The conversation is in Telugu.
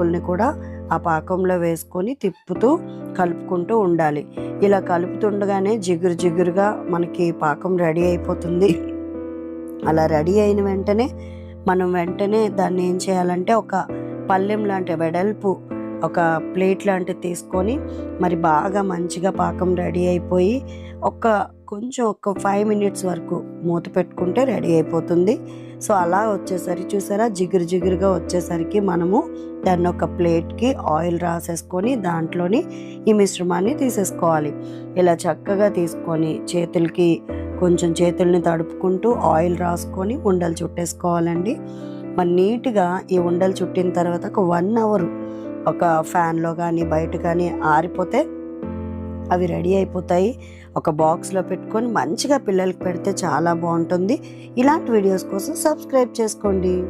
యాలకుల్ని కూడా ఆ పాకంలో వేసుకొని తిప్పుతూ కలుపుకుంటూ ఉండాలి. ఇలా కలుపుతుండగానే జిగురు జిగురుగా మనకి పాకం రెడీ అయిపోతుంది. అలా రెడీ అయిన వెంటనే మనం వెంటనే దాన్ని ఏం చేయాలంటే ఒక పళ్ళెం లాంటి వెడల్పు ఒక ప్లేట్ లాంటిది తీసుకొని మరి బాగా మంచిగా పాకం రెడీ అయిపోయి ఒక కొంచెం ఒక ఫైవ్ మినిట్స్ వరకు మూత పెట్టుకుంటే రెడీ అయిపోతుంది. సో అలా వచ్చేసరికి చూసారా? జిగురు జిగురుగా వచ్చేసరికి మనము దాన్ని ఒక ప్లేట్కి ఆయిల్ రాసేసుకొని దాంట్లోని ఈ మిశ్రమాన్ని తీసేసుకోవాలి. ఇలా చక్కగా తీసుకొని చేతులకి కొంచెం చేతుల్ని తడుపుకుంటూ ఆయిల్ రాసుకొని ఉండలు చుట్టేసుకోవాలండి. మరి నీట్గా ఈ ఉండలు చుట్టిన తర్వాత ఒక వన్ అవర్ ఒక ఫ్యాన్లో కానీ బయట కానీ ఆరిపోతే అవి రెడీ అయిపోతాయి. ఒక బాక్స్లో పెట్టుకొని మంచిగా పిల్లలకి పెడితే చాలా బాగుంటుంది. ఇలాంటి వీడియోస్ కోసం సబ్స్క్రైబ్ చేసుకోండి.